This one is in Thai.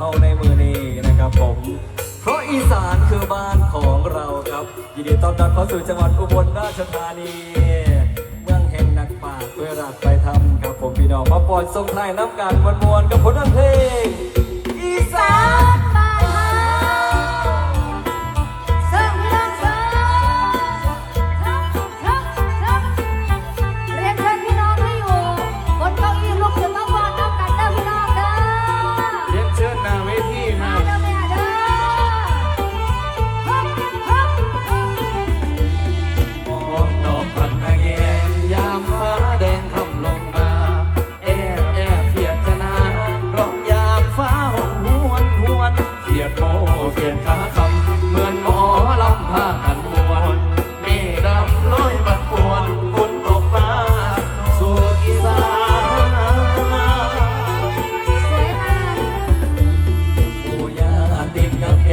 เฮาในมือนี้นะครับผม เพราะอีสานคือบ้านของเราครับ ยินดีต้อนรับเข้าสู่จังหวัดอุบลราชธานี เมืองแห่งนักป่าชญ์ด้วยรักไปทำครับผมพี่น้องมาปล่อยทรงไทายน้ำกันมวลๆกับผลงานเพลง เปลี่ยนขาคำเหมือนหมอลำพากันมวนมีดำลอยบัดปวนฝนตกฟ้าสู่อีสานสวยมากปูย่าติดกับแก